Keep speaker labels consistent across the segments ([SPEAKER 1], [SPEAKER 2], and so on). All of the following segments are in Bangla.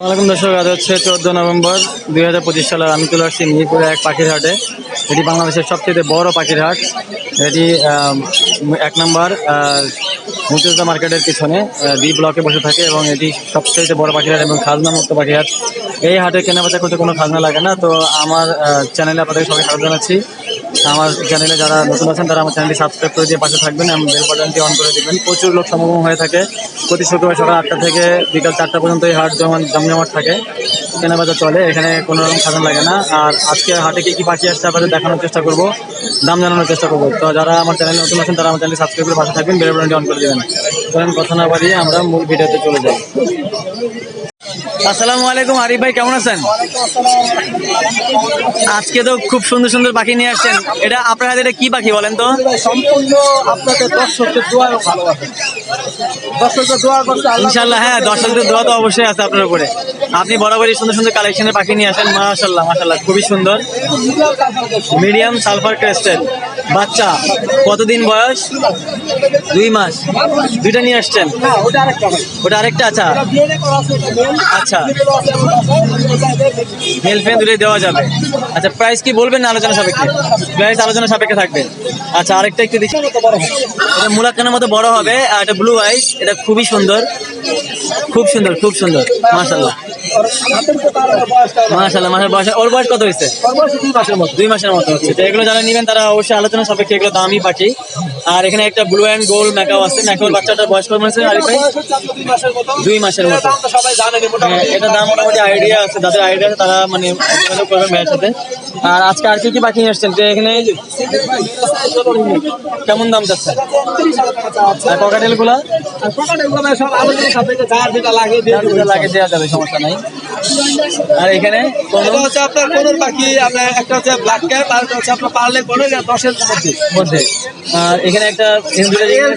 [SPEAKER 1] ওয়ালাইকুম দর্শক, আজ হচ্ছে চোদ্দ নভেম্বর দুই হাজার পঁচিশ সালে আমি চলে আসছি মিরপুরে এক পাখির হাটে। এটি বাংলাদেশের সবচেয়ে বড় পাখির হাট। এটি এক নম্বর মুক্তিযোদ্ধা মার্কেটের পিছনে বি ব্লকে বসে থাকে এবং এটি সবচেয়ে বড় পাখির হাট এবং খাজনা মুক্ত পাখির হাট। এই হাটে কেনাবেচা করতে কোনো খাজনা লাগে না। তো আমার চ্যানেলে আপনাদের সবাই স্বাগত জানাচ্ছি। আমার চ্যানেলে যারা নতুন আছেন, তারা আমার চ্যানেলটি সাবস্ক্রাইব করে দিয়ে পাশে থাকবেন এবং বেল বাটনটি অন করে দেবেন। প্রচুর লোক সমাগম হয়ে থাকে। প্রতি শুক্রবার সকাল আটটা থেকে বিকাল চারটা পর্যন্ত এই হাট জমা জমজমাট থাকে। কেনাবেচা চলে, এখানে কোনো রকম সাধন লাগে না। আর আজকে হাটে কী কী পাখি আসছে আপনাদের দেখানোর চেষ্টা করব, দাম জানানোর চেষ্টা করব। তো যারা আমার চ্যানেলে নতুন আছেন, তারা আমার চ্যানেল সাবস্ক্রাইব করে পাশে থাকবেন বেল বাটনটি অন করে দেবেন। কথা না বাড়িয়ে আমরা মূল ভিডিওতে চলে যাই। আসসালামু আলাইকুম আরিফ ভাই কেমন আছেন? আজকে তো খুব সুন্দর সুন্দর পাখি নিয়ে আসছেন। এটা আপনার হাতে এটা কি পাখি বলেন তো?
[SPEAKER 2] সম্পূর্ণ আপনাদের দর্শকদের দোয়া ভালোবাসা। দর্শকদের দোয়া করছে
[SPEAKER 1] ইনশাল্লাহ হ্যাঁ দর্শকদের দোয়া তো অবশ্যই আছে আপনার উপরে। আপনি বরাবরই সুন্দর সুন্দর কালেকশনের পাখি নিয়ে আসেন মাশাল্লাহ মাশাল্লাহ খুবই সুন্দর।
[SPEAKER 2] মিডিয়াম
[SPEAKER 1] সালফার ক্রেস্টেল বাচ্চা কতদিন বয়স? দুই মাস। দুইটা নিয়ে আসছেন?
[SPEAKER 2] ওটা আরেকটা ভাই
[SPEAKER 1] ওটা আরেকটা আচ্ছা আচ্ছা। ফেন দুটোই দেওয়া যাবে। আচ্ছা প্রাইস কি বলবেন না আলোচনা সাপেক্ষে? প্রাইস আলোচনা সাপেক্ষে থাকবে। আচ্ছা আরেকটা একটু দেখি। এটা মুলাক্কানের মতো বড় হবে, আর এটা ব্লু আইস এটা খুবই সুন্দর। খুব সুন্দর খুব সুন্দর। মাশাল্লাহ মাশাল্লাহ মাসের বয়স ওর বয়স কত হয়েছে?
[SPEAKER 2] দুই মাসের মতো।
[SPEAKER 1] হচ্ছে। তো এগুলো যারা নেবেন, তারা অবশ্যই আলোচনা সাপেক্ষে এগুলো দামি পাখি আর এখানে একটা ব্লু অ্যান্ড গোল্ড ম্যাকাও আছে। ম্যাকাওর বাচ্চাটা বয়স কত আছে আরিফ ভাই
[SPEAKER 2] দুই মাসের মতো।
[SPEAKER 1] হ্যাঁ,
[SPEAKER 2] মোটামুটি
[SPEAKER 1] এটা দাম মোটামুটি আইডিয়া আছে। যাদের আইডিয়া আছে তারা মানে যোগাযোগ করবেন ভাইয়ের সাথে। আর আজকে আর কি কি নিয়ে আসছেন তো এখানে? কেমন দাম যাচ্ছে আর
[SPEAKER 2] ককাটেলগুলা। লাগে
[SPEAKER 1] দেওয়া যাবে সমস্যা নাই। আর এখানে কোনো
[SPEAKER 2] এটা হচ্ছে আপনার কোনোর পাখি আপনার একটা হচ্ছে ব্ল্যাক ক্যাপ আর একটা হচ্ছে আপনার পার্লে কোনো এটা দশের মধ্যে।
[SPEAKER 1] মধ্যে। আর এখানে একটা
[SPEAKER 2] এর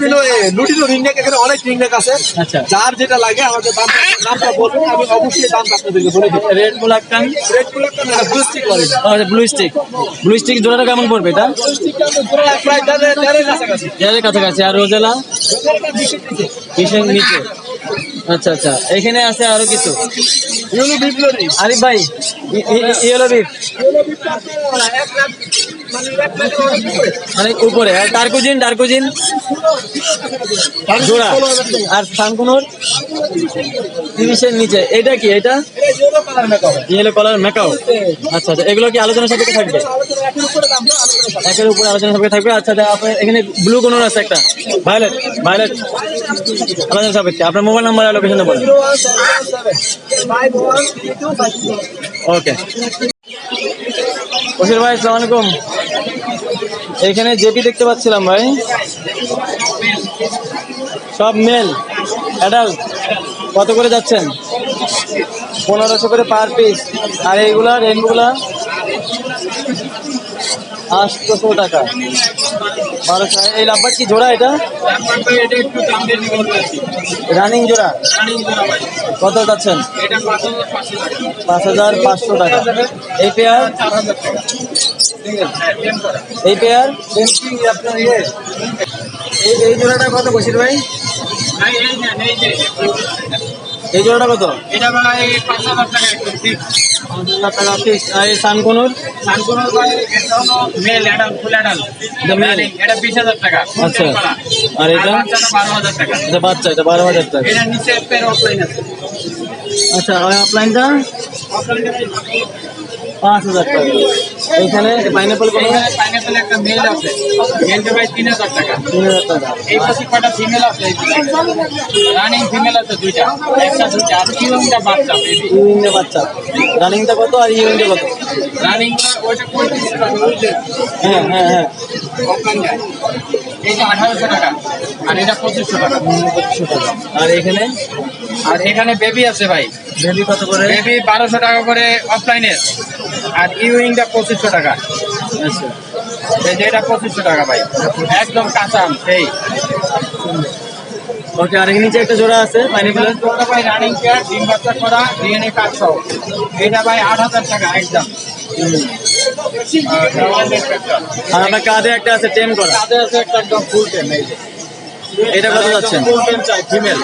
[SPEAKER 2] দিল রিংনেক এখানে অনেক রিংনেক আছে।
[SPEAKER 1] আচ্ছা।
[SPEAKER 2] যার যেটা লাগে আমাদের দাম নামটা বলবেন আমি অবশ্যই দামটা আপনাদেরকে বলে
[SPEAKER 1] রেড মুলাক্কান
[SPEAKER 2] রেড কুলারটা না ব্লু স্টিক করে
[SPEAKER 1] ব্লু স্টিক ব্লু স্টিক জোড়াটা কেমন পড়বে এটা?
[SPEAKER 2] ব্লু প্রায় দেড়ের কাছাকাছি।
[SPEAKER 1] এর কাছাকাছি। আর রোজেলা? কিসের নিচে। আচ্ছা আচ্ছা। এখানে আছে আরও কিছু? আরিফ ভাই ইয়েলো বিফ। মানে উপরে, আর টার্কুজিন টার্কুজিন জোড়া। আর সানকুনোর। তিরিশের নিচে। এটা কি, এটা? ইয়েলো কালার মেকাও আচ্ছা আচ্ছা এগুলো কি আলোচনা সাপেক্ষে থাকবে? একের উপরে আলোচনা সাপেক্ষে থাকবে। আচ্ছা আপনার এখানে ব্লু কোনোর আছে একটা। ভায়োলেট ভায়োলেট আলোচনা সাপেক্ষে। আপনার মোবাইল নাম্বার আর লোকেশনে বলেন। ওকে বশির ভাই, আসসালামু আলাইকুম। এখানে জেপি দেখতে পাচ্ছিলাম ভাই। সব মেল অ্যাডাল্ট কত করে যাচ্ছেন? পনেরোশো করে পার পিস আর এইগুলা, রেনগুলা? আটশোশো টাকা। বারোশো এই লাভবার কি জোড়া এটা? রানিং জোড়া। কত যাচ্ছেন? পাঁচ হাজার পাঁচশো টাকা। এই পেয়ার এই পেয়ার এই এই জোড়াটা কত বসির ভাই? এই জোড়াটা কত?
[SPEAKER 3] এটা ভাই পাঁচ হাজার টাকা একদম ঠিক
[SPEAKER 1] পাঁচ হাজার টাকা ফিক্স আর এই সানকুনুর?
[SPEAKER 3] সানকুনোর মেল ফুল
[SPEAKER 1] এটা
[SPEAKER 3] বিশ হাজার টাকা
[SPEAKER 1] আচ্ছা। আর এটা?
[SPEAKER 3] বারো হাজার টাকা
[SPEAKER 1] এটা বাচ্চা এটা বারো হাজার টাকা।
[SPEAKER 3] এটা নিচে পের অফলাইন আছে
[SPEAKER 1] আচ্ছা আর অফলাইনটা পাঁচ হাজার টাকা। এইখানে পাইনাপল কত?
[SPEAKER 3] এখানে পাইনাপেল একটা মেল আছে। মেলটা ভাই তিন হাজার টাকা।
[SPEAKER 1] তিন হাজার টাকা।
[SPEAKER 3] এই পাশে কটা ফিমেল আছে? রানিং ফিমেল আছে দুইটা। একটা দুইটা আর কিলোমিটা বাচ্চা বেবি
[SPEAKER 1] ইউইংটা বাচ্চা। রানিংটা কত আর ইউইংটা কত?
[SPEAKER 3] রানিং ওইটা পঁয়ত্রিশ টাকা।
[SPEAKER 1] হ্যাঁ হ্যাঁ হ্যাঁ।
[SPEAKER 3] আঠারোশো টাকা আর এটা পঁচিশশো টাকা।
[SPEAKER 1] পঁচিশশো টাকা আর এখানে?
[SPEAKER 3] আর এখানে বেবি আছে ভাই।
[SPEAKER 1] বেবি কত করে?
[SPEAKER 3] বেবি বারোশো টাকা করে অফলাইনের আর ইউইংটা পঁচিশশো টাকা।
[SPEAKER 1] আচ্ছা।
[SPEAKER 3] এই যে এটা পঁচিশশো টাকা ভাই। একদম কাঁচা আম সেই
[SPEAKER 1] ওকে আর নিচে একটা জোড়া আছে পাইনাপেল
[SPEAKER 3] ওটা ভাই রানিং কেয়ার ডিম বাচ্চা করা ডিএনএ কার্ড সহ। এটা ভাই আট হাজার টাকা একদম।
[SPEAKER 1] আর আপনার কাঁধে একটা আছে টেন করা।
[SPEAKER 3] তাদের আছে একটা একদম ফুল টেন এই যে।
[SPEAKER 1] এটা কত যাচ্ছেন?
[SPEAKER 4] ফুল টাইম চাই ফিমেল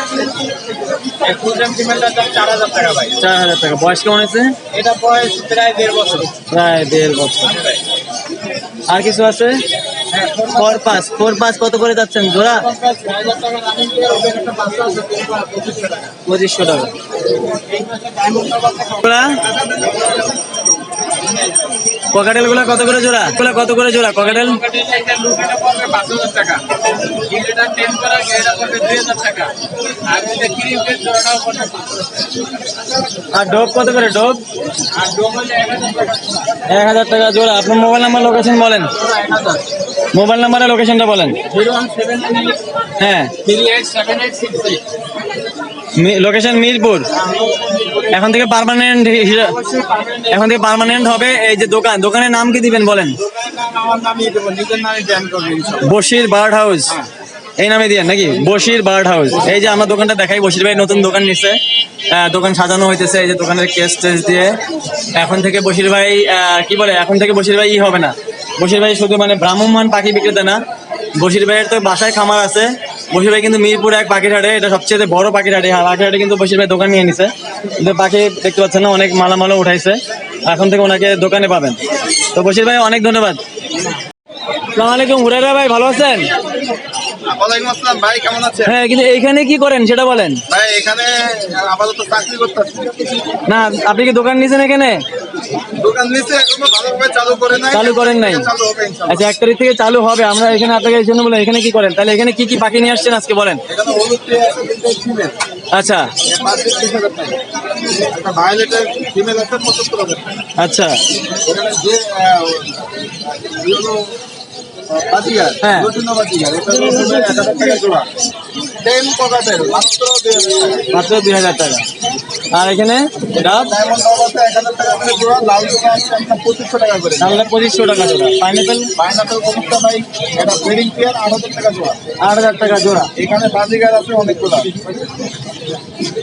[SPEAKER 4] ফুল টাইম ফিমেলটার দাম চার হাজার টাকা ভাই।
[SPEAKER 1] চার হাজার টাকা। বয়স কেমন হয়েছে?
[SPEAKER 4] এটা বয়স প্রায় দেড় বছর।
[SPEAKER 1] প্রায় দেড় বছর। আর কিছু আছে? ফোর পাঁচ ফোর পাঁচ কত করে যাচ্ছেন? জোড়া?
[SPEAKER 4] আছে পঁচিশশো টাকা।
[SPEAKER 1] ককাটেলগুলা কত করে জোড়া? গুলা কত করে জোড়া ককাটেল?
[SPEAKER 4] আর
[SPEAKER 1] ডোব কত করে ডোব?
[SPEAKER 4] এক হাজার টাকা
[SPEAKER 1] জোড়া। আপনার মোবাইল নাম্বার লোকেশন বলেন। মোবাইল নাম্বারে লোকেশনটা বলেন। হ্যাঁ। লোকেশন মিরপুর। এখন থেকে পার্মানেন্ট এখন থেকে পার্মানেন্ট হবে এই যে দোকান। দোকানের নাম কি দিবেন বলেন? Bashir bird house. এই নামে দিয়ে নাকি? Bashir bird house. এই যে আমরা দোকানটা দেখাই বশির ভাই নতুন দোকান নিচ্ছে দোকান সাজানো হইতেছে এই যে দোকানের কেস টেস দিয়ে। এখন থেকে বশির ভাই কি বলে? এখন থেকে বশির ভাই ই হবে না। বশির ভাই শুধু মানে ভ্রাম্যমান পাখি বিক্রেতা না। বশির ভাইয়ের তো বাসায় খামার আছে। বশির ভাই কিন্তু মিরপুর এক পাখির হাটে এটা সবচেয়ে বড় পাখির হাটে হ্যাঁ পাখির হাটে কিন্তু বসির ভাই দোকান নিয়ে নিছে। কিন্তু পাখি দেখতে পাচ্ছেন না, অনেক মালামালও উঠাইছে। এখন থেকে ওনাকে দোকানে পাবেন। তো বসির ভাই অনেক ধন্যবাদ। সালামালাইকুম হুরারা ভাই, ভালো আছেন?
[SPEAKER 2] ওয়ালাইকুম আসসালাম। ভাই কেমন আছেন?
[SPEAKER 1] হ্যাঁ কিন্তু এইখানে কি করেন সেটা বলেন।
[SPEAKER 2] ভাই এখানে আপাতত চাকরি করতেছি।
[SPEAKER 1] না আপনি কি দোকান নিয়েছেন এখানে?
[SPEAKER 2] দোকান নিচে এখনও ভালোভাবে চালু করে নাই।
[SPEAKER 1] চালু করেন নাই?
[SPEAKER 2] চালু হবে ইনশাআল্লাহ।
[SPEAKER 1] আচ্ছা এক তারিখ থেকে চালু হবে। আমরা এখানে আপনাকে এই জন্য বলে এখানে কি করেন? তাহলে এখানে কি কি পাখি নিয়ে আসছেন আজকে বলেন?
[SPEAKER 2] এখানে হলুদ টিয়া আছে তিনটে ফিমেল
[SPEAKER 1] আচ্ছা।
[SPEAKER 2] একটা ভায়োলেটের ফিমেল আছে
[SPEAKER 1] আচ্ছা।
[SPEAKER 2] এখানে যে বাজিগার
[SPEAKER 1] হ্যাঁ।
[SPEAKER 2] লটিনো বাজিগার এটা হচ্ছে এক হাজার টাকা জোড়া টেন পকাটের মাত্র দুই হাজার টাকা।
[SPEAKER 1] আর এখানে ডাব
[SPEAKER 2] পঁচিশশো টাকা করে।
[SPEAKER 1] তাহলে পঁচিশশো টাকা জোড়া। পাইনাপেল
[SPEAKER 2] পাইনাপেল কবুতর ভাই এটা ব্রিডিং পেয়ার আট হাজার টাকা জোড়া।
[SPEAKER 1] আট হাজার টাকা জোড়া।
[SPEAKER 2] এখানে বাজিগার আছে অনেকগুলো।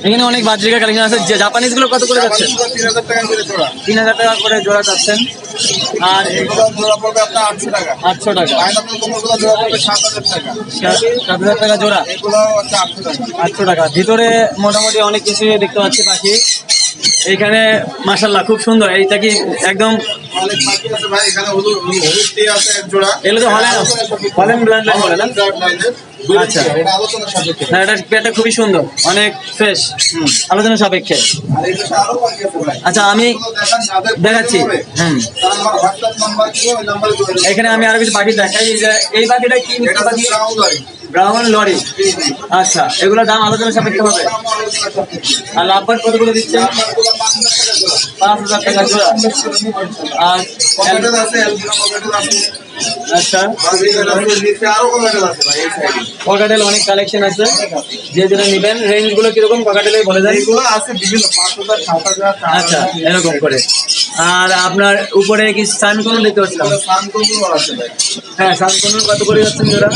[SPEAKER 1] এখানে অনেক বাজরিকা কালেকশন আছে। যে জাপানিজগুলো কত করে যাচ্ছে?
[SPEAKER 2] তিন হাজার টাকা করে জোড়া।
[SPEAKER 1] তিন হাজার টাকা করে জোড়া যাচ্ছেন। আর
[SPEAKER 2] এগুলো জোড়া পড়বে আপনার আটশো টাকা।
[SPEAKER 1] আটশো টাকা।
[SPEAKER 2] সাত হাজার টাকা।
[SPEAKER 1] সাত হাজার টাকা জোড়া।
[SPEAKER 2] এগুলো আটশো টাকা।
[SPEAKER 1] ভিতরে মোটামুটি অনেক কিছুই দেখতে পাচ্ছি পাখি। এখানে মাসাল্লাহ খুব সুন্দর। এইটা কি একদম এগুলো তো হলেন হলেন ব্লাড লাইন বলে না? আচ্ছা। না এটা খুবই সুন্দর। অনেক ফ্রেশ। আলোচনা সাপেক্ষে। আচ্ছা আমি দেখাচ্ছি। হুম। এখানে আমি আরও কিছু পাখি দেখাই। এই পাখিটা কি ব্রাউন লরি। আচ্ছা এগুলোর দাম আলোচনা সাপেক্ষে হবে। আর লাভবাট কতগুলো
[SPEAKER 2] দিচ্ছে? পাঁচ হাজার টাকা জোড়া।
[SPEAKER 1] আর আচ্ছা। ককাটেল অনেক কালেকশন আছে। যে যেটা নেবেন রেঞ্জগুলো কীরকম ককাটেলে বলে দেন।
[SPEAKER 2] আছে বিভিন্ন পাঁচ হাজার সাত হাজার চার
[SPEAKER 1] আচ্ছা এরকম করে। আর আপনার উপরে কি সান কোন দেখতে পাচ্ছিলাম? হ্যাঁ সান কোন কত করে যাচ্ছেন জোড়া?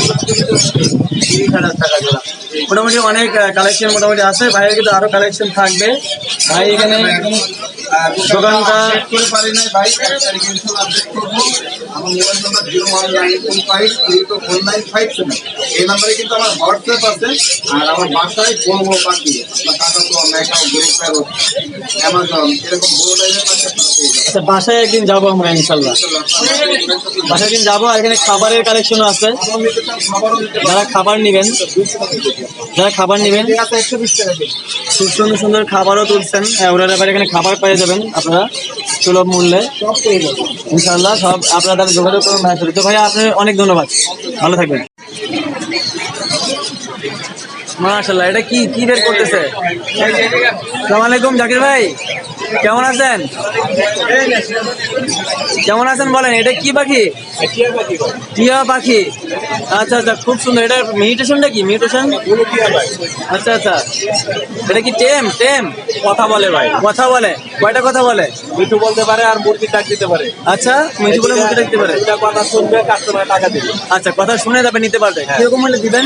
[SPEAKER 1] তিরিশ হাজার টাকা জোড়া। মোটামুটি অনেক কালেকশন মোটামুটি আছে। ভাইয়ের কিন্তু আরও কালেকশন থাকবে। ভাই এখানে দোকানটা
[SPEAKER 2] পারি নাই ভাই এক তারিখ ইনশাল্লাহ আপডেট করব আমার mobile number zero one nine two five three two four nine five seven এই নাম্বারে কিন্তু আমার হোয়াটসঅ্যাপ আছে আর আমার বাসায় বড় বড় আপনার টাটা তো ম্যাকাও গ্রেট প্যারো অ্যামাজন এরকম বড় লাইনের পাখি আপনারা পেয়ে যাবেন
[SPEAKER 1] আচ্ছা বাসায় একদিন যাব আমরা ইনশাল্লাহ বাসায় একদিন যাব আর এখানে খাবারের কালেকশনও আছে। যারা খাবার নেবেন যারা খাবার নেবেন
[SPEAKER 2] একশো বিশ টাকা কেজি।
[SPEAKER 1] খুব সুন্দর সুন্দর খাবারও তুলছেন। হ্যাঁ, ওরা ব্যাপারে এখানে খাবার পেয়ে যাবেন আপনারা সুলভ মূল্যে। ইনশাল্লাহ সব আপনারা তাদের যোগাযোগ করুন, ভাই তো ভাইয়া আপনার অনেক ধন্যবাদ। ভালো থাকবেন। মাশাল্লাহ এটা কি কি বের করতেছে? সালাম আলাইকুম, জাকির ভাই। কেমন আছেন? কেমন আছেন বলেন, এটা কি পাখি? টিয়া পাখি। আচ্ছা আচ্ছা খুব সুন্দর। এটা মিউটেশনটা কি? মিউটেশন আচ্ছা আচ্ছা। এটা কি টেম টেম
[SPEAKER 4] কথা বলে ভাই।
[SPEAKER 1] কথা বলে। কয়টা কথা বলে?
[SPEAKER 4] মিঠু বলতে পারে আর মুরগি ডাক দিতে পারে।
[SPEAKER 1] আচ্ছা মিঠু বলে মুখে রাখতে পারে।
[SPEAKER 4] এটা কথা শুনবে কাস্টমার টাকা দিবে।
[SPEAKER 1] আচ্ছা কথা শুনে তারপরে নিতে পারবে। কীরকম হলে দিবেন?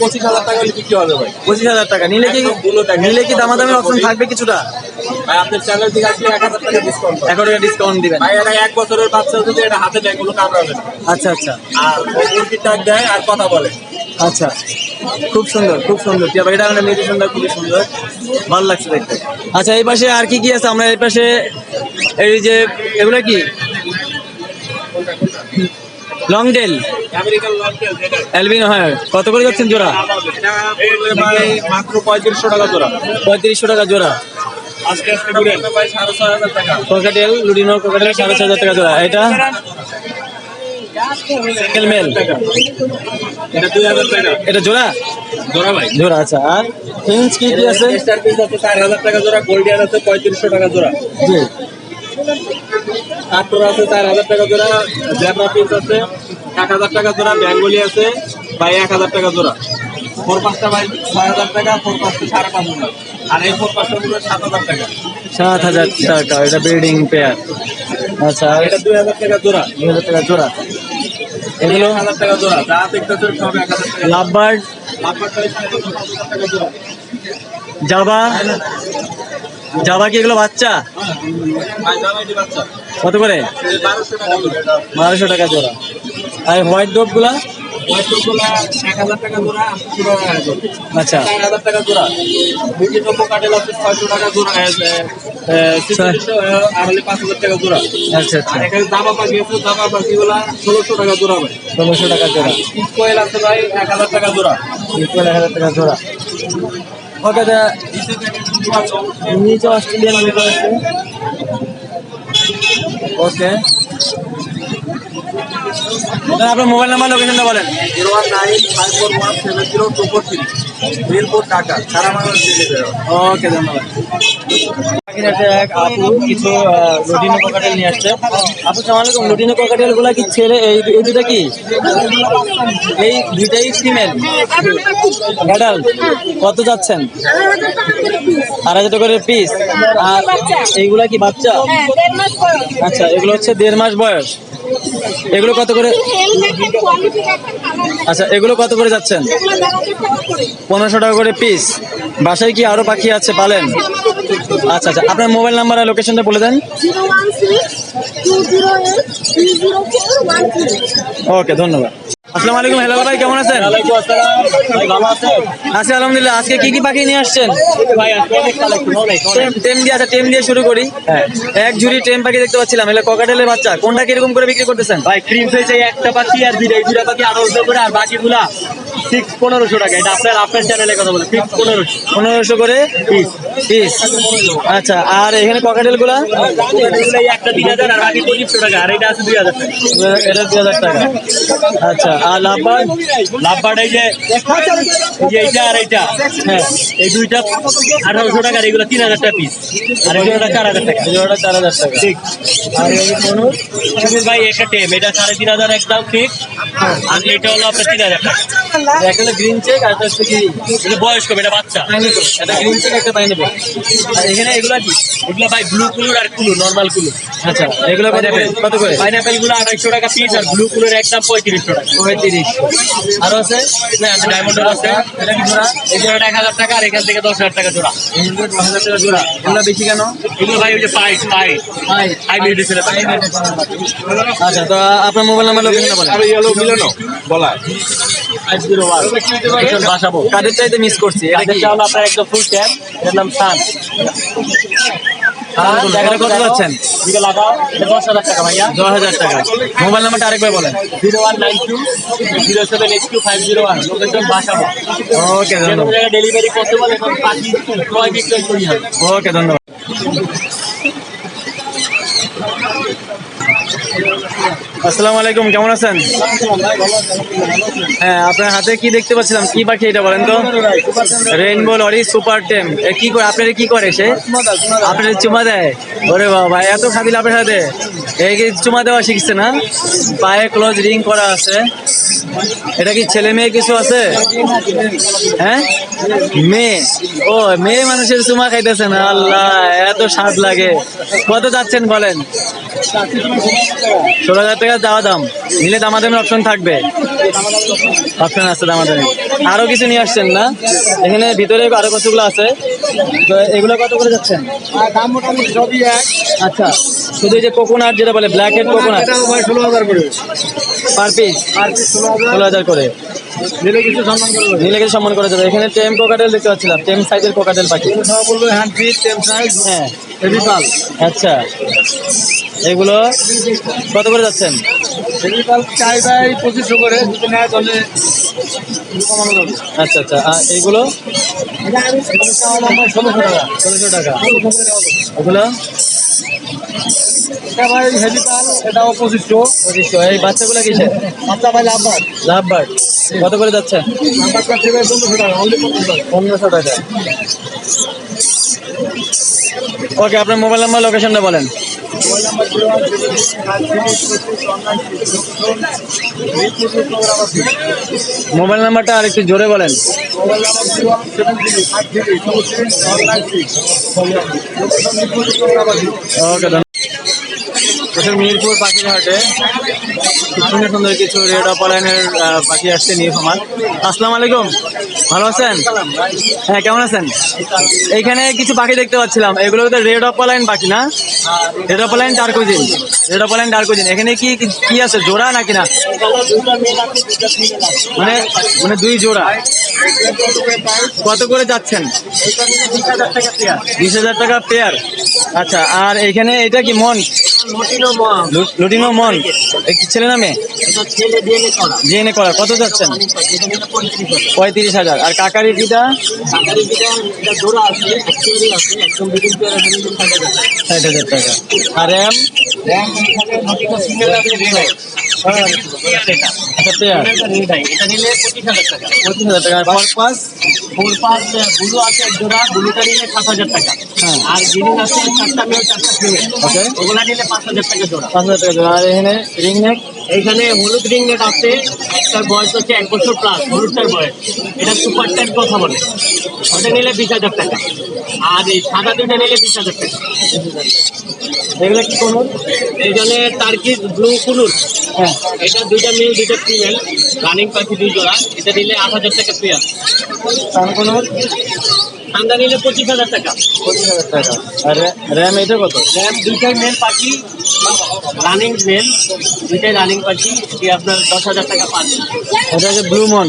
[SPEAKER 4] পঁচিশ হাজার টাকা হলে বিক্রি হবে ভাই।
[SPEAKER 1] পঁচিশ হাজার টাকা। নিলে কি নিলে কি দামাদামি অপশন থাকবে কিছুটা?
[SPEAKER 4] ভাই আপনার চ্যানেল থেকে আসলে এক হাজার টাকা ডিসকাউন্ট
[SPEAKER 1] এক টাকা ডিসকাউন্ট দিবেন।
[SPEAKER 4] এক বছরের বাচ্চা যদি এটা হাতে দেয় কোনো কামড়াবে
[SPEAKER 1] আচ্ছা আচ্ছা।
[SPEAKER 4] আর ও ডাক দেয় আর কথা বলে।
[SPEAKER 1] আচ্ছা। খুব সুন্দর খুব সুন্দর। টিয়া পাখিটা মানে মেডিটেশনটা খুবই সুন্দর। ভালো লাগছে দেখতে। আচ্ছা এই পাশে আর কি কি আছে? আমরা এই পাশে এই যে এগুলো কি? লং
[SPEAKER 4] যেটা
[SPEAKER 1] অ্যালবিনো হ্যাঁ। কত করে যাচ্ছেন জোড়া?
[SPEAKER 4] মাত্র পঁয়ত্রিশশো টাকা জোড়া।
[SPEAKER 1] পঁয়ত্রিশশো টাকা জোড়া।
[SPEAKER 4] আজকে আজকে ঘুরে ভাই সাড়ে ছয়
[SPEAKER 1] কোকাটেল লুডিনো কোকাটেল সাড়ে ছয় হাজার টাকা জোড়া। এটা? সিঙ্গেল মেল
[SPEAKER 4] এটা দুই হাজার টাকা।
[SPEAKER 1] এটা জোড়া?
[SPEAKER 4] জোড়া ভাই।
[SPEAKER 1] জোড়া আচ্ছা আর ফিন্স কি কি আছে?
[SPEAKER 4] স্টার পিস আছে চার হাজার টাকা জোড়া। গোল্ডিয়ান আছে পঁয়ত্রিশশো টাকা জোড়া।
[SPEAKER 1] জি।
[SPEAKER 4] আছে চার হাজার টাকা জোড়া। জ্যাবরা পিস আছে এক হাজার টাকা জোড়া। বেঙ্গলি আছে ভাই এক হাজার টাকা জোড়া। ফোর পাঁচটা ভাই ছয় হাজার টাকা ফোর পাঁচটা সাড়ে পাঁচ হাজার। আর এই ফোর সাত হাজার টাকা।
[SPEAKER 1] সাত হাজার টাকা এটা ব্রিডিং পেয়ার আচ্ছা
[SPEAKER 4] এটা দুই হাজার টাকা জোড়া।
[SPEAKER 1] দুই হাজার টাকা জোড়া।
[SPEAKER 4] এগুলো? হাজার টাকা জোড়া। যা দেখতেছে সব এক হাজার টাকা।
[SPEAKER 1] লাভ বার্ড
[SPEAKER 4] লাভবার টাকা টাকা
[SPEAKER 1] জাবা জাবা কি এগুলো বাচ্চা? কত করে?
[SPEAKER 4] বারোশো টাকা জোড়া।
[SPEAKER 1] বারোশো টাকা জোড়া। আর হোয়াইট ডোপগুলা?
[SPEAKER 4] ওয়াইটগুলা এক হাজার টাকা জোড়া আটশো
[SPEAKER 1] আচ্ছা।
[SPEAKER 4] চার হাজার টাকা জোড়া। বিভিন্ন কাটেল আছে ছয়শো টাকা জোড়া আর হলে পাঁচ হাজার টাকা জোড়া।
[SPEAKER 1] আচ্ছা আচ্ছা।
[SPEAKER 4] এখানে দাবা পাখি আছে দাবা পাখিগুলা ষোলোশো টাকা জোড়া ভাই।
[SPEAKER 1] ষোলোশো টাকা জোড়া।
[SPEAKER 4] কোয়েল আছে ভাই এক হাজার টাকা জোড়া।
[SPEAKER 1] ইকুয়াল এক হাজার টাকা জোড়া। ওকে দা নিচে অস্ট্রেলিয়ান ওকে। আপনার মোবাইল নাম্বার লোকেশনটা বলেন
[SPEAKER 4] zero one nine five four one seven zero two four three Mirpur Dhaka সারা মানুষ
[SPEAKER 1] ওকে ধন্যবাদ। এক আপু কিছু লুটিনো কোকাটেল নিয়ে আসছে। আপু সালাম আলাইকুম। লুটিনো কোকাটেলগুলা কি ছেলে এই এই দুটা কি? এই দুইটাই ফিমেল কত যাচ্ছেন? আড়াই হাজার করে পিস আর এইগুলা কি বাচ্চা?
[SPEAKER 5] হ্যাঁ
[SPEAKER 1] আচ্ছা এগুলো হচ্ছে দেড় মাস বয়স। এগুলো কত করে? আচ্ছা এগুলো কত করে যাচ্ছেন? পনেরোশো টাকা করে পিস বাসায় কি আরও পাখি আছে পালেন? আচ্ছা আচ্ছা আপনার মোবাইল নাম্বার আর লোকেশনটা বলে দেন। ওকে ধন্যবাদ। আসসালামু আলাইকুম হেলাল ভাই কেমন আছেন?
[SPEAKER 4] ওয়ালাইকুম আসসালাম। ভাই ভালো আছেন?
[SPEAKER 1] আছি আলহামদুলিল্লাহ আজকে কি কি পাখি নিয়ে আসছেন? টেম দিয়ে আচ্ছা টেম দিয়ে শুরু করি।
[SPEAKER 4] হ্যাঁ।
[SPEAKER 1] এক ঝুড়ি টেম পাখি দেখতে পাচ্ছিলাম এলে ককাটেলের বাচ্চা। কোনটা কীরকম করে বিক্রি করতেছেন?
[SPEAKER 4] ভাই ক্রিম হয়েছে একটা পাখি আর দুইটা দুইটা পাখি আঠারোশো করে আর বাকিগুলা ফিক্স পনেরোশো টাকা। এটা আপনার আপনার চ্যানেলে কথা বলে ফিক্স পনেরোশো।
[SPEAKER 1] পনেরোশো করে
[SPEAKER 4] পিস
[SPEAKER 1] পিস আচ্ছা আর এখানে
[SPEAKER 4] ককাটেলগুলা একটা তিন হাজার আর বাকি পঁচিশশো টাকা আর এটা আছে দুই হাজার টাকা।
[SPEAKER 1] এটা দুই হাজার টাকা। আচ্ছা লাভবার্ড
[SPEAKER 4] লাভবার এই যে যে এইটা আর এইটা
[SPEAKER 1] হ্যাঁ
[SPEAKER 4] এই দুইটা আঠারোশো টাকা এগুলো তিন হাজার টাকা পিস আর এই জোড়াটা চার হাজার টাকা।
[SPEAKER 1] জোড়াটা চার হাজার টাকা।
[SPEAKER 4] ঠিক।
[SPEAKER 1] আর
[SPEAKER 4] ভাই একটা টেম এটা সাড়ে তিন হাজার একদম ঠিক আর এটা হলো আপনার তিন হাজার টাকা।
[SPEAKER 1] একটা হলো গ্রিন চেক আর একটা হচ্ছে কি
[SPEAKER 4] এটা বয়স এটা বাচ্চা।
[SPEAKER 1] একটা গ্রিন চেক একটা পাইনাপেল আর এখানে এগুলো কি?
[SPEAKER 4] এগুলো ভাই ব্লু কুলুর আর কুলু নর্মাল কুলু।
[SPEAKER 1] আচ্ছা এগুলো কত করে? কত করে?
[SPEAKER 4] পাইনাপেলগুলো আড়াইশো টাকা পিস আর ব্লু কুলের একদম পঁয়ত্রিশশো টাকা।
[SPEAKER 1] পঁয়ত্রিশ। আরও আছে?
[SPEAKER 4] ডায়মন্ডের আছে
[SPEAKER 1] এটা কি জোড়া?
[SPEAKER 4] এই জোড়াটা এক হাজার টাকা আর এখান থেকে দশ হাজার টাকা জোড়া।
[SPEAKER 1] দশ হাজার টাকা জোড়া। এগুলো বেশি কেন?
[SPEAKER 4] এগুলো ভাই ওই যে পাইট পাইট
[SPEAKER 1] হাই
[SPEAKER 4] হাই
[SPEAKER 1] আচ্ছা তো আপনার মোবাইল নাম্বার বলেন।
[SPEAKER 4] বলা। বাসাবো
[SPEAKER 1] কাদের চাইতে মিস করছি? এটা কি?
[SPEAKER 4] হলো আপনার একদম ফুল ট্যাপ এটার নাম সান।
[SPEAKER 1] কত যাচ্ছেন?
[SPEAKER 4] দশ হাজার টাকা ভাইয়া।
[SPEAKER 1] দশ হাজার টাকা। মোবাইল নাম্বারটা আরেকবার বলেন।
[SPEAKER 4] Zero one nine two zero seven eight two five zero one. Location Basabo
[SPEAKER 1] okay ধন্যবাদ।
[SPEAKER 4] ডেলিভারি পারে এবং পাখি ক্রয় বিক্রয় করি
[SPEAKER 1] ওকে ধন্যবাদ। আসসালামু আলাইকুম, কেমন আছেন? হ্যাঁ আপনার হাতে কি দেখতে পাচ্ছিলাম? কি পাখি এটা বলেন তো? রেইনবো লরি সুপার টেম কি করে, আপনার কি করে সে? আপনার চুমা দেয়? ওরে বাবা এত খাদিল আপনার সাথে এই চুমা দেওয়া শিখছে না? পায়ে ক্লোজ রিং করা আছে। এটা কি ছেলে মেয়ে কিছু আছে? হ্যাঁ? মেয়ে। ও, মেয়ে মানুষের চুমা খাইতেছে না, আল্লাহ, এত স্বাদ লাগে। কত যাচ্ছেন বলেন? ষোলো হাজার টাকা দেওয়া দাম। নিলে দামাদামের অপশন থাকবে। অপশন আছে দামাদামি। আরও কিছু নিয়ে আসছেন না? এখানে ভিতরে আরও কতগুলো আছে? তো এগুলো কত করে যাচ্ছেন?
[SPEAKER 6] দাম মোটামুটি সবই এক।
[SPEAKER 1] আচ্ছা। শুধু যে কোকোনাট যেটা বলে ব্ল্যাক হেড কোকোনাট
[SPEAKER 6] ষোলো হাজার করে।
[SPEAKER 1] পার পিস
[SPEAKER 6] ষোলো হাজার।
[SPEAKER 1] করে।
[SPEAKER 2] নিলে কিছু সম্মান করবে
[SPEAKER 1] নিলে কিছু সম্মান করা যাবে। এখানে টেম কোকাটেল দেখতে পাচ্ছিলাম। টেম সাইজের কোকাটেল পাখি
[SPEAKER 2] সব হ্যান্ড ফিট টেম সাইজ
[SPEAKER 1] হ্যাঁ।
[SPEAKER 2] হেভি
[SPEAKER 1] আচ্ছা। এগুলো কত করে যাচ্ছেন?
[SPEAKER 2] চাই পঁচিশশো করে যদি নেয় তাহলে কমানো যাবে।
[SPEAKER 1] আচ্ছা আচ্ছা। আর এইগুলো
[SPEAKER 2] ষোলোশো টাকা।
[SPEAKER 1] ষোলোশো টাকা। ওগুলো
[SPEAKER 2] এটা ভাই হেভি পাল এটাও পঁচিশশো।
[SPEAKER 1] পঁচিশশো। এই বাচ্চাগুলো কিসে
[SPEAKER 2] বাচ্চা ভাই লাভবার
[SPEAKER 1] লাভ কত করে যাচ্ছে
[SPEAKER 2] টাকা। পনেরোশো টাকা।
[SPEAKER 1] ওকে আপনার মোবাইল নাম্বার লোকেশনটা বলেন।
[SPEAKER 2] মোবাইল
[SPEAKER 1] নাম্বারটা আর একটু জোরে বলেন। ওকে ধন্যবাদ মিরপুর পাখির হাটে সুন্দর সুন্দর কিছু রেড অপালাইনের পাখি আসছে নিউ খামার আসসালামু আলাইকুম। ভালো আছেন? হ্যাঁ কেমন আছেন? এইখানে কিছু পাখি দেখতে পাচ্ছিলাম। এগুলো তো রেড অপালাইন পাখি না? রেড অপালাইন ডার্কোজিন। রেড অপালাইন ডার্কোজিন। এখানে কি কি আছে? জোড়া নাকি না? মানে মানে দুই জোড়া। কত করে যাচ্ছেন? বিশ হাজার টাকা পেয়ার আচ্ছা আর এখানে এটা কি মন? লুটিনো মন। ছেলে না মেয়ে? ডিএনএ করা। কত যাচ্ছেন? পঁয়ত্রিশ হাজার। আর কাকারি পিটা ষাট হাজার টাকা। আর পেয়ার পঁচিশ হাজার টাকা আর পারপাস হ্যাঁ
[SPEAKER 4] আর গ্রিন আছে চারটা মেয়ে চারটা ফিমেল ওগুলা নিলে পাঁচ হাজার টাকা জোড়া।
[SPEAKER 1] পাঁচ হাজার টাকা জোড়া। আর এখানে রিং নেক
[SPEAKER 4] এইখানে হলুদ রিং নেট আছে একটার বয়স হচ্ছে এক বছর প্লাস হলুদটার বয়স। এটা সুপার টাইট কথা বলে। ওটা নিলে বিশ হাজার টাকা। আর এই সাদা দুটা নিলে বিশ হাজার টাকা।
[SPEAKER 1] এগুলো কি কোনো
[SPEAKER 4] এই জন্য টার্কিস ব্লু কুলুর
[SPEAKER 1] হ্যাঁ।
[SPEAKER 4] এটা দুইটা মেয়ে দুইটা ফিমেল রানিং পাখি দুই জোড়া। এটা নিলে আট হাজার টাকা পেয়ার।
[SPEAKER 1] তার কোনো
[SPEAKER 4] ঠান্ডা নিলে পঁচিশ হাজার টাকা।
[SPEAKER 1] পঁচিশ হাজার টাকা। আর র্যাম এটা কত?
[SPEAKER 4] র্যাম দুইটাই মেল পাখি রানিং মেল দুইটাই রানিং পাখি এটি আপনার দশ হাজার টাকা পাবেন
[SPEAKER 1] এটা হচ্ছে ব্লু মন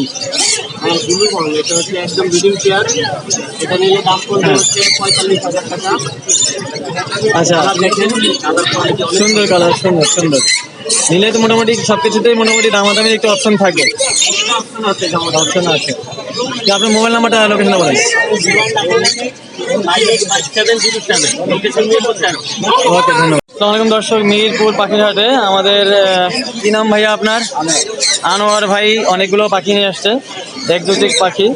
[SPEAKER 4] হ্যাঁ ব্লু রং এটা হচ্ছে একদম ব্রিডিং চেয়ার এটা নিলে দাম পড়বে হচ্ছে পঁয়তাল্লিশ হাজার টাকা।
[SPEAKER 1] আচ্ছা।
[SPEAKER 4] দেখেন
[SPEAKER 1] সুন্দর কালার সুন্দর সুন্দর। নিলে তো মোটামুটি সব কিছুতেই মোটামুটি দামাদামি একটু অপশন থাকে।
[SPEAKER 4] অপশন আছে।
[SPEAKER 1] আপনার মোবাইল নাম্বারটা লোকেশনটা বলেন। ওকে, ধন্যবাদ। আসসালামু আলাইকুম দর্শক, মিরপুর পাখিরহাটে আমাদের কি নাম ভাইয়া আপনার? আনোয়ার ভাই, অনেকগুলো পাখি নিয়ে আসছে। এক একজোটিক পাখি।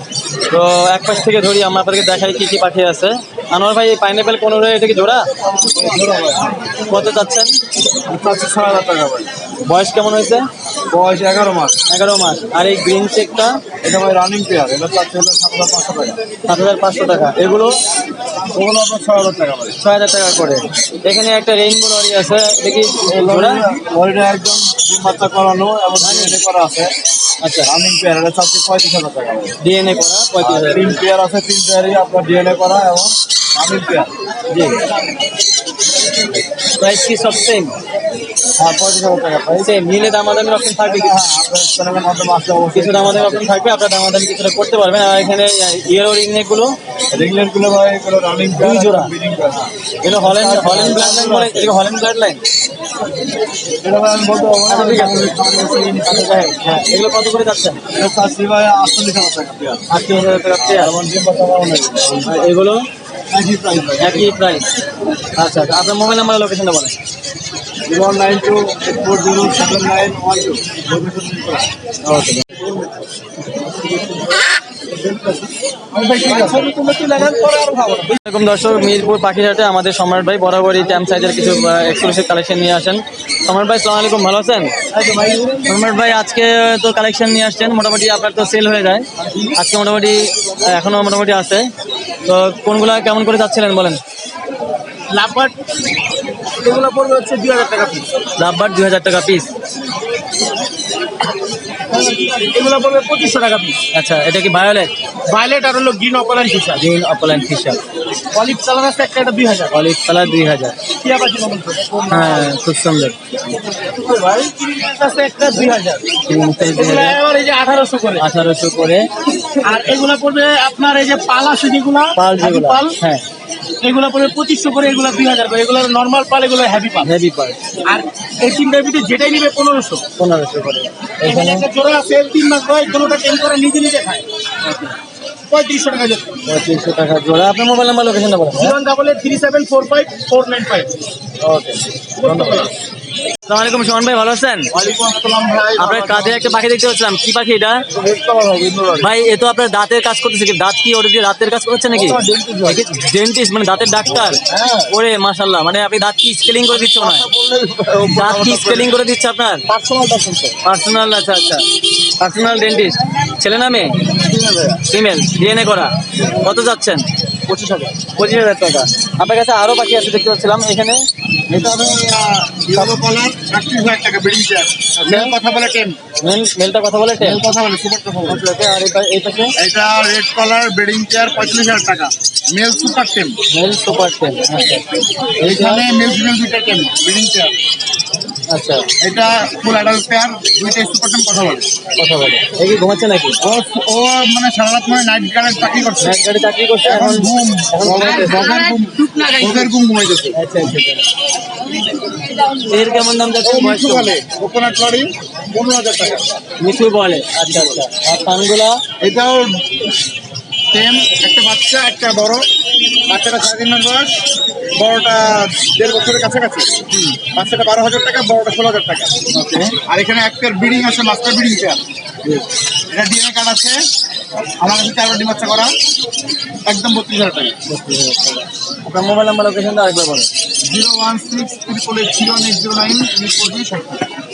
[SPEAKER 1] তো এক পাশ থেকে ধরি, আমরা আপনাদেরকে দেখাই কি কি পাখি আছে। আনোয়ার ভাই এই পাইনাপেল পনেরো এটা কি জোড়া? কত চাচ্ছেন? বয়স কেমন হয়েছে?
[SPEAKER 2] বয়স এগারো মাস।
[SPEAKER 1] এগারো মাস। আর এই গ্রিন চেকটা
[SPEAKER 2] এটা ভাই রানিং পেয়ার এটা চাচ্ছে হলো সাত হাজার পাঁচশো টাকা।
[SPEAKER 1] সাত হাজার পাঁচশো টাকা। এগুলো
[SPEAKER 2] ওগুলো আপনার ছয় হাজার টাকা ভাই
[SPEAKER 1] ছয় হাজার টাকা করে। এখানে একটা রেইনবো লরি আছে। দেখি
[SPEAKER 2] ওইটা একদম বাচ্চা করানো এবং ডিএনএ করা আছে।
[SPEAKER 1] আচ্ছা।
[SPEAKER 2] রানিং পেয়ার এটা চাচ্ছে পঁয়ত্রিশ হাজার টাকা
[SPEAKER 1] ডিএনএ করা পঁয়ত্রিশ হাজার।
[SPEAKER 2] তিন পেয়ার আছে তিন পেয়ারই আপনার ডিএনএ করা এবং রানিং পেয়ার
[SPEAKER 1] জি। প্রাইস কি সব সেম সেম অপশন থাকবে কিছু।
[SPEAKER 2] হ্যাঁ
[SPEAKER 1] কিছু দামাদামি অপশন থাকবে আপনার দামাদামি কিছুটা করতে পারবেন। আর এখানে
[SPEAKER 2] গুলো ভাই এগুলো রানিং
[SPEAKER 1] দুই জোড়া। এগুলো হল্যান্ড হল্যান্ড ব্লাড লাইন বলে এগুলো হল্যান্ড ব্লাড লাইন
[SPEAKER 2] এটা ভাই আমি বলতে পারব না
[SPEAKER 1] আচ্ছা আচ্ছা হ্যাঁ এগুলো কত করে
[SPEAKER 2] আটচল্লিশ হাজার টাকা পেয়ার
[SPEAKER 1] এগুলো?
[SPEAKER 2] একই প্রাইস
[SPEAKER 1] একই প্রাইস আচ্ছা আচ্ছা আপনার মোবাইল নাম্বার লোকেশনটা বলেন।
[SPEAKER 2] Zero nine two four zero seven nine one two
[SPEAKER 1] দর্শক মিরপুর পাখিরহাটে আমাদের সম্রাট ভাই বরাবরই ট্যাম সাইজের কিছু এক্সক্লুসিভ কালেকশন নিয়ে আসেন। সম্রাট ভাই সালাম আলাইকুম ভালো আছেন? সম্রাট ভাই আজকে তো কালেকশন নিয়ে আসছেন মোটামুটি আপনার তো সেল হয়ে যায়। আজকে মোটামুটি আহ, এখনও মোটামুটি আছে। তো কোনগুলো কেমন করে যাচ্ছিলেন বলেন?
[SPEAKER 4] এগুলো পড়বে হচ্ছে দুই হাজার টাকা পিস
[SPEAKER 1] লাভবার দুই হাজার টাকা পিস
[SPEAKER 4] এগুলো পড়বে পঁচিশশো টাকা পিস
[SPEAKER 1] আচ্ছা এটা কি ভায়োলেট
[SPEAKER 4] ভায়োলেট আর হলো green operant Fischer
[SPEAKER 1] green opaline Fischer
[SPEAKER 4] olive colour আছে একটা এটা দুই হাজার।
[SPEAKER 1] অলিভ কালার দুই হাজার। হ্যাঁ খুব সুন্দর।
[SPEAKER 7] আছে একটা দুই হাজার। আঠারোশো করে।
[SPEAKER 1] আঠারোশো করে।
[SPEAKER 7] আর এগুলা পড়বে আপনার এই যে পালা যেগুলা
[SPEAKER 1] পাল যেগুলো
[SPEAKER 7] পাল।
[SPEAKER 1] হ্যাঁ।
[SPEAKER 7] এগুলা পরে পঁচিশশো করে এগুলো দুই হাজার করে। এগুলো নর্মাল পাল এগুলো হ্যাভি পাল।
[SPEAKER 1] হ্যাভি পাল।
[SPEAKER 7] আর এই তিনটার ভিতরে যেটাই নিবে পনেরোশো।
[SPEAKER 1] পনেরোশো করে।
[SPEAKER 7] এখানে একটা জোড়া আছে তিন মাস বয়স কোনোটা চেঞ্জ করে নিজে নিজে খায়। পঁয়ত্রিশশো টাকা যেত
[SPEAKER 1] পঁয়ত্রিশশো টাকা জোড়া। আপনার মোবাইল নাম্বার লোকেশনটা বলেন।
[SPEAKER 7] Zero double eight three seven four five four nine five.
[SPEAKER 1] Okay ধন্যবাদ। আসসালামু সোহান ভাই ভালো আছেন? আপনার কাঁধে একটা পাখি দেখতে পাচ্ছিলাম। কি পাখি এটা? ভাই এ তো আপনার দাঁতের কাজ করতেছে কি? দাঁত কি ওটা দিয়ে দাঁতের কাজ করছে নাকি? ডেন্টিস্ট মানে দাঁতের ডাক্তার?
[SPEAKER 2] হ্যাঁ।
[SPEAKER 1] ওরে মাশাল্লাহ মানে আপনি দাঁত কি স্কেলিং করে দিচ্ছে না দাঁত কি স্কেলিং করে। দিচ্ছে আপনার? পার্সোনাল আচ্ছা আচ্ছা। পার্সোনাল ডেন্টিস্ট ছেলে না মেয়ে? ফিমেল ডিএনএ করা। কত যাচ্ছেন? পঁচিশ হাজার। পঁচিশ হাজার টাকা। আপনার কাছে আরও পাখি আছে দেখতে পাচ্ছিলাম এখানে।
[SPEAKER 2] এটা হবে ইয়েলো কালার একত্রিশ হাজার টাকা বিডিং চেয়ার মেল কথা বলে
[SPEAKER 1] মেল মেলটা কথা বলে টেন
[SPEAKER 2] কথা বলে সুপার কথা বলে।
[SPEAKER 1] আর এই পাশে?
[SPEAKER 2] এটা রেড কালার বেডিং চেয়ার পঁয়ত্রিশ হাজার টাকা। Male super ten
[SPEAKER 1] male super ten আচ্ছা।
[SPEAKER 2] এইখানে মেল ফিমেল দুইটা টেন বেডিং চেয়ার
[SPEAKER 1] আচ্ছা
[SPEAKER 2] এটা ফুল অ্যাডাল্ট পেয়ার কথা বলে।
[SPEAKER 1] কথা বলে। এই ঘুমাচ্ছে নাকি?
[SPEAKER 2] ও ও মানে সারা রাত মানে নাইট চাকরি করছে।
[SPEAKER 1] নাইট গাড়ি চাকরি করছে
[SPEAKER 2] এখন ঘুম ঘুম
[SPEAKER 1] আচ্ছা আচ্ছা এর কেমন দাম যাচ্ছে বয়স
[SPEAKER 2] বলে কোকোনাট লরি পনেরো হাজার টাকা।
[SPEAKER 1] মিঠু বলে আচ্ছা আচ্ছা। আর পানগুলা?
[SPEAKER 2] এটাও সেম একটা বাচ্চা একটা বড়। বাচ্চাটা সাড়ে তিন মাস বয়স। বড়টা দেড় বছরের কাছাকাছি। বাচ্চাটা বারো হাজার টাকা বড়টা ষোলো হাজার টাকা। আর এখানে একটা ব্রিডিং আছে মাস্টার ব্রিডিং চেয়ার এটা ডিএনএ কার্ড আছে। আমার কাছে চারবার ডিম বাচ্চা করা। একদম বত্রিশ হাজার টাকা।
[SPEAKER 1] আপনার মোবাইল নাম্বার লোকেশনটা আরেকবার বলেন।
[SPEAKER 2] Zero one six triple eight zero eight zero nine four ষাট।
[SPEAKER 1] ওকে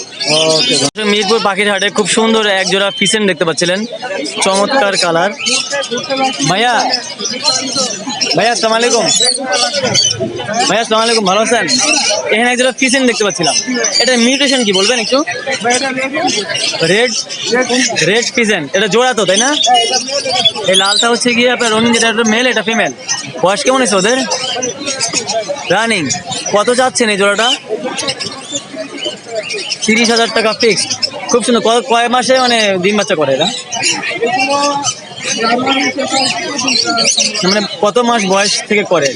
[SPEAKER 1] মিরপুর পাখির হাটে খুব সুন্দর এক জোড়া ফিসেন দেখতে পাচ্ছিলেন। চমৎকার কালার ভাইয়া ভাইয়া, আসসালামু আলাইকুম। ভাইয়া, আসসালামু আলাইকুম, ভালো আছেন? এখানে এক জোড়া ফিসেন দেখতে পাচ্ছিলাম। এটা মিউটেশন কি বলবেন একটু? রেড রেড ফিজেন এটা জোড়া তো, তাই না? এই লালটা হচ্ছে গিয়ে আপনার রঙিন, যেটা মেল এটা ফিমেল বয়স কেমন আছে ওদের? রানিং কত যাচ্ছেন এই জোড়াটা? তিরিশ হাজার টাকা ফিক্সড খুব সুন্দর কয় মাসে মানে ডিম বাচ্চা করে এরা? মানে কত মাস বয়স থেকে করে?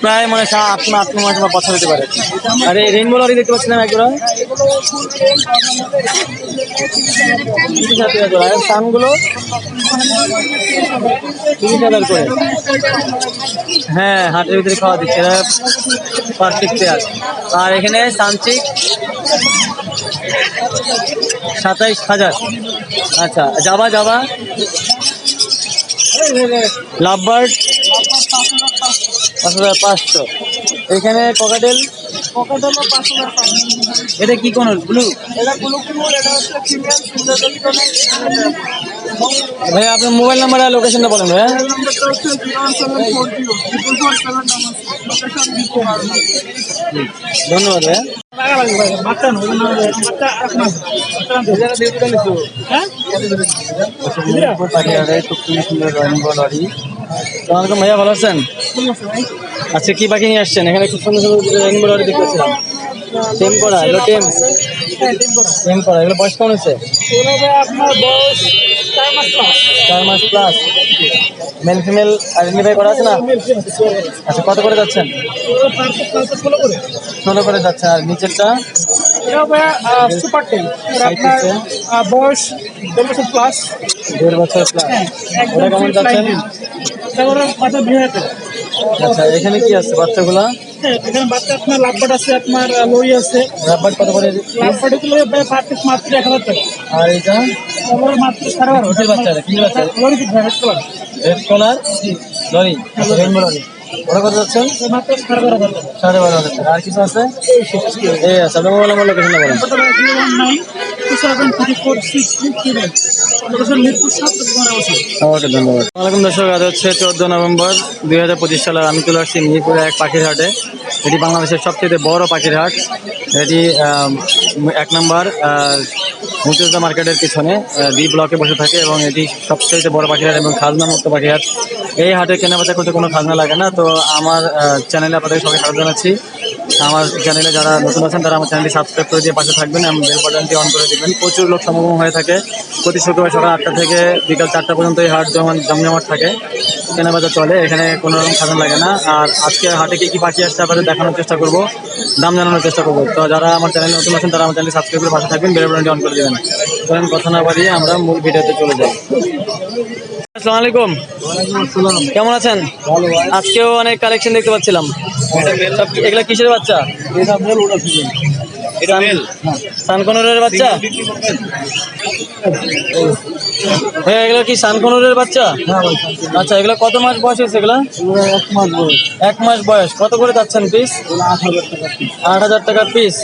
[SPEAKER 1] প্রায় মানে সাত, আট মাস বা বছর হতে পারে। আর এই রেইনবো লরি দেখতে পাচ্ছিলাম একজোড়া তিরিশ হাজার জোড়া আর সানগুলো তিরিশ হাজার করে। হ্যাঁ হাটের ভিতরে খাওয়া দিচ্ছে। এরা পারফেক্ট পেয়ার আর এখানে সানচিক সাতাইশ হাজার। আচ্ছা যাবা যাবা লাভবার্ড পাঁচ হাজার পাঁচশো। এখানে ককাটেল এটা কি কোন ব্লু ভাইয়া আপনার মোবাইল নাম্বার আর লোকেশনটা বলেন ভাইয়া। ধন্যবাদ ভাইয়া পাখিয়ারে খুব সুন্দর সুন্দর রেইনবো লরি সালামালাইকুম ভাইয়া ভালো আছেন আচ্ছা কি পাখি নিয়ে আসছেন? এখানে খুব সুন্দর সুন্দর রেইনবো লরি দেখতে পাচ্ছিলাম টেম করা এগুলো টেম? টেম করা। এগুলো বয়স কেমন হয়েছে?
[SPEAKER 7] আপনার বয়স চার মাস প্লাস
[SPEAKER 1] চার মাস প্লাস মেল ফিমেল আইডেন্টিফাই করা আছে না? আচ্ছা কত করে যাচ্ছেন?
[SPEAKER 7] ষোলো করে
[SPEAKER 1] যাচ্ছে। আর নিচেরটা?
[SPEAKER 7] সুপার টেন বয়স দেড় বছর প্লাস
[SPEAKER 1] দেড় বছর প্লাস ওটা কেমন যাচ্ছেন? আচ্ছা এখানে কি আছে বাচ্চাগুলা?
[SPEAKER 7] হ্যাঁ, এখানে বাচ্চা আপনার লাভবাট আছে আপনার লরি আছে।
[SPEAKER 1] রাব্বার কত করে?
[SPEAKER 7] লাভবাটগুলো পার পিস মাত্র এক হাজার টাকা।
[SPEAKER 1] আর এটা
[SPEAKER 7] তারপরে মাত্র সাড়ে বারো
[SPEAKER 1] বাচ্চা?
[SPEAKER 7] Lory colour
[SPEAKER 1] red collar lory. Rainbow lory. চোদ্দ নভেম্বর দুই হাজার পঁচিশ সালে আমি চলে আসছি মিরপুরে এক পাখির হাটে। এটি বাংলাদেশের সবচেয়ে বড় পাখির হাট। এটি এক নম্বর মুক্তিযোদ্ধা মার্কেটের পিছনে বি ব্লকে বসে থাকে এবং এটি সবচেয়ে বড় পাখির হাট এবং খাজনা মুক্ত পাখির হাট। এই হাটে কেনাবেচা করতে কোনো খাজনা লাগে না। তো আমার চ্যানেলে আপনাদের সবাই স্বাগত জানাচ্ছি। আমার চ্যানেলে যারা নতুন আছেন, তারা আমার চ্যানেলটি সাবস্ক্রাইব করে দিয়ে পাশে থাকবেন এবং বেল বাটনটি অন করে দেবেন। প্রচুর লোক সমাগম হয়ে থাকে। প্রতি শুক্রবার সকাল আটটা থেকে বিকাল চারটা পর্যন্ত এই হাট জমা জমজমাট থাকে। কেনাবেচা চলে, এখানে কোনো রকম খাজনা লাগে না। আর আজকে হাটে কী কী পাখি আসছে আপনাদের দেখানোর চেষ্টা করব, দাম জানানোর চেষ্টা করব। তো যারা আমার চ্যানেলে নতুন আছেন, তারা আমার চ্যানেল সাবস্ক্রাইব করে পাশে থাকবেন বেল বাটনটি অন করে দেবেন। কথা না বাড়িয়ে আমরা মূল ভিডিওতে চলে যাই। আসসালামু আলাইকুম। কেমন আছেন? আজকেও অনেক কালেকশন দেখতে পাচ্ছিলাম। কি- এগুলা কিসের বাচ্চা? সানকনুরের বাচ্চা? হ্যাঁ এগুলো কি সানকনুরের বাচ্চা? আচ্ছা এগুলো কত মাস বয়স হয়েছে এগুলো? এক মাস বয়স। এক মাস বয়স। কত করে যাচ্ছেন পিস আট হাজার টাকা পিস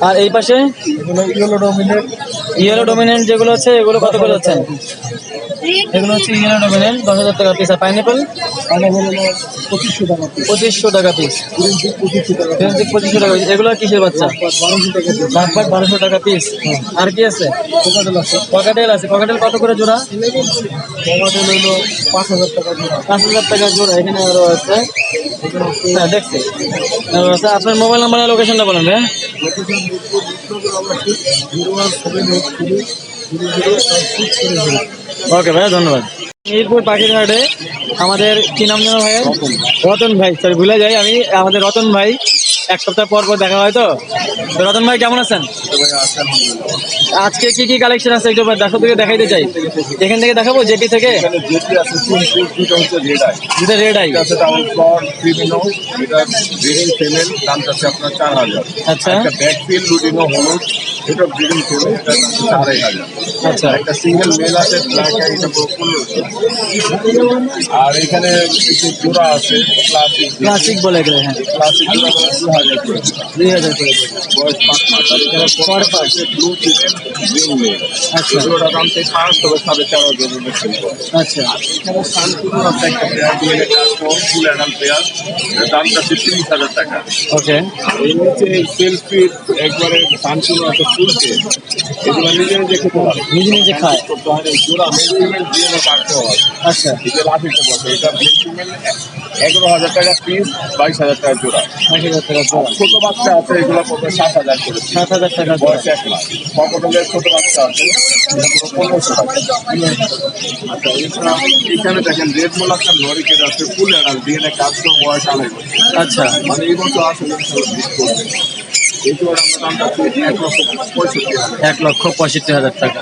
[SPEAKER 1] আর এই পাশে? ইয়েলো ডোমিনেন্ট যেগুলো আছে এগুলো কত করে যাচ্ছেন এগুলো হচ্ছে ইয়েলো ডোমিনেন্ট দশ হাজার টাকা পিস আর পাইনাপেল পঁচিশশো টাকা পঁচিশশো টাকা পিস পঁচিশশো টাকা পিস এগুলো কিসের বাচ্চা? লাভবাট বারোশো টাকা পিস আর কি আছে? পকেটেল আছে। পকেটেল কত করে জোড়া? পকেটেল হলো পাঁচ হাজার টাকা জোড়া। পাঁচ হাজার টাকা জোড়া। এখানে আরও আছে। হ্যাঁ দেখছি। আপনার মোবাইল নাম্বারের লোকেশনটা বলেন হ্যাঁ ওকে ভাইয়া ধন্যবাদ। মিরপুর পাখিরহাটে আমাদের কি নাম জানো ভাইয়ের? রতন। ভাই সরি ভুলে যাই আমি আমাদের রতন ভাই এক সপ্তাহ পর পর দেখা হয় তো? রতন ভাই কেমন আছেন? আজকে কি কি কালেকশন আছে একটু দেখো থেকে দেখাইতে চাই। এখান থেকে দেখাবো জেপি থেকে?
[SPEAKER 6] দুটো রেড আই
[SPEAKER 1] আচ্ছা।
[SPEAKER 6] এটা ব্রিডিং এটা আড়াই হাজার
[SPEAKER 1] আচ্ছা।
[SPEAKER 6] একটা সিঙ্গেল মেল আছে ব্ল্যাক আই এটা পনেরোশো আর এখানে কিছু জোড়া আছে ক্লাসিক
[SPEAKER 1] ক্লাসিক বলে এগুলো হ্যাঁ।
[SPEAKER 6] ক্লাসিক জোড়া হাজার করে
[SPEAKER 1] দুই হাজার করে
[SPEAKER 6] বয়স পাঁচ মাস আর এখানে পর পাশে ব্লু ফিমেল গ্রিন মেল
[SPEAKER 1] আচ্ছা।
[SPEAKER 6] জোড়াটা দাম থেকে পাঁচ তবে সাড়ে চার হাজার রুপে সেল করে
[SPEAKER 1] আচ্ছা
[SPEAKER 6] এখানে শান্তিপুর আছে একটা পেয়ার দিয়ে ফুল অ্যাডাল পেয়ার দামটা হচ্ছে তিরিশ হাজার টাকা
[SPEAKER 1] ওকে
[SPEAKER 6] এর নিচে সেলফি একবারে শান্তিপুর আছে ফুলকে এগুলো নিজে নিজে খেতে পারে
[SPEAKER 1] নিজে নিজে খায়?
[SPEAKER 6] করতে হয় জোড়া মেল দিয়ে কাটতে হয়
[SPEAKER 1] আচ্ছা।
[SPEAKER 6] এটা লাফিতে বসে। এটা মেল এগারো হাজার টাকা পিস বাইশ হাজার টাকা জোড়া।
[SPEAKER 1] এক হাজার টাকা
[SPEAKER 6] ছোট বাচ্চা আছে এগুলো পড়বে সাত হাজার করে
[SPEAKER 1] সাত হাজার টাকা
[SPEAKER 6] বয়স এক লাখ। পকেটের ছোট বাচ্চা আছে পনেরোশো টাকা। আচ্ছা এখানে দেখেন রেড মোলাক্কার নরিকের আছে ফুল অ্যাডাল ডিএনএ কাজ তো বয়স আড়াই
[SPEAKER 1] আচ্ছা।
[SPEAKER 6] মানে এই বছর আসলে এক লক্ষ পঁয়ষট্টি হাজার
[SPEAKER 1] এক লক্ষ পঁয়ষট্টি হাজার টাকা।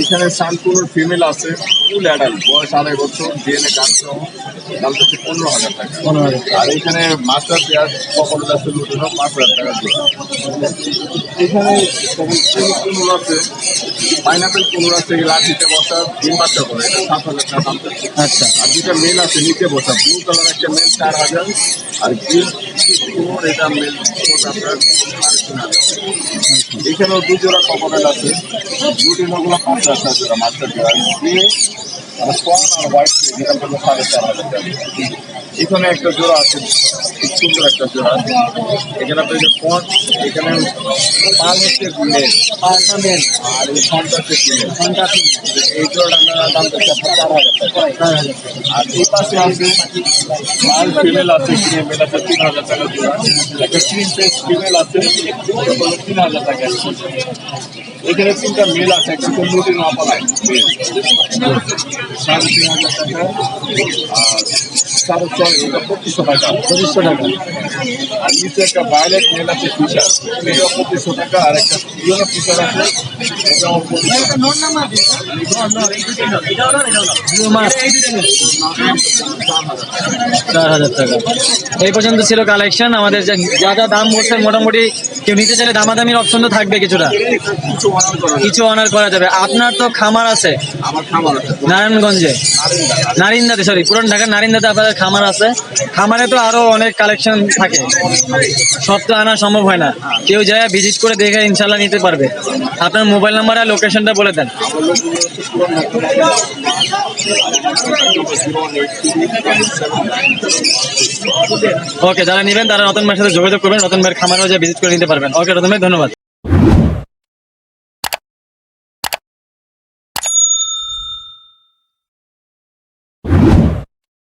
[SPEAKER 6] এখানে শানপুরের ফিমেল আছে ফুল অ্যাডাল বয়স আড়াই বছর ডিএনএ কাজ সহ দামটা হচ্ছে পনেরো হাজার টাকা।
[SPEAKER 1] পনেরো হাজার টাকা।
[SPEAKER 6] আর এখানে মাস্টার পেঁয়াজ সকল আছে লুটিনো পাঁচ হাজার টাকা এখানে কুমড়ো আছে পাইনাপেল কুমড়ো আছে লাঠিতে বসা ডিম বাচ্চা করে এটা সাত হাজার টাকা দাম
[SPEAKER 1] আচ্ছা।
[SPEAKER 6] আর দুটা মেল আছে নিচে বসা ব্লু কালার একটা মেল চার হাজার। আর গ্রিন এটা মেল আপনার এখানেও দু জোড়া আছে। লুটিনোগুলো পাঁচ হাজার জোড়া মাস্টার জোড়া দিয়ে আর আর হোয়াইট যেটা বলব এখানে একটা জোড়া আছে, খুব সুন্দর একটা জোড়া আছে। এখানে আপনার যে ফন্ট এখানে পাল হচ্ছে আর এই ফন্ট হচ্ছে এই জোড়াটার দাম হচ্ছে চার হাজার আর এই পাশে আছে মাল ফিমেল আছে ফিমেল তিন হাজার টাকা জোড়া। একটা ক্রিম পেস ফিমেল আছে তিন হাজার টাকা এখানে তিনটা মেল আছে একটা তো লুটি না পালায়। মেল সাড়ে তিন হাজার টাকা। আর সাড়ে ছয় এটা পঁচিশশো টাকা
[SPEAKER 1] পঁচিশশো টাকা
[SPEAKER 6] আর নিচে একটা ভায়োলেট মেল আছে ফিচার এটাও পঁচিশশো টাকা আর একটা ইয়েলো ফিচার আছে এটাও পঁচিশশো টাকা
[SPEAKER 1] দু মাস চার হাজার টাকা এই পর্যন্ত ছিল কালেকশন আমাদের যা যা দাম বলছেন মোটামুটি কেউ নিতে চাইলে দামাদামির অপশন তো থাকবে কিছুটা।
[SPEAKER 6] কিছু অনার করা যাবে।
[SPEAKER 1] আপনার তো খামার আছে।
[SPEAKER 6] আছে।
[SPEAKER 1] নারায়ণগঞ্জে। নারিন্দাতে সরি পুরান ঢাকার নারিন্দাতে আপনাদের খামার আছে। খামারে তো আরও অনেক কালেকশন থাকে। সব তো আনা সম্ভব হয় না। কেউ যায় ভিজিট করে দেখে ইনশাল্লাহ নিতে পারবে। আপনার মোবাইল নাম্বার আর লোকেশনটা বলে দেন। ওকে যারা নেবেন তারা রতন ভাইয়ের সাথে যোগাযোগ করবেন। রতন ভাইয়ের খামারেও যে ভিজিট করে নিতে পারবেন। ওকে রতন ভাই, ধন্যবাদ।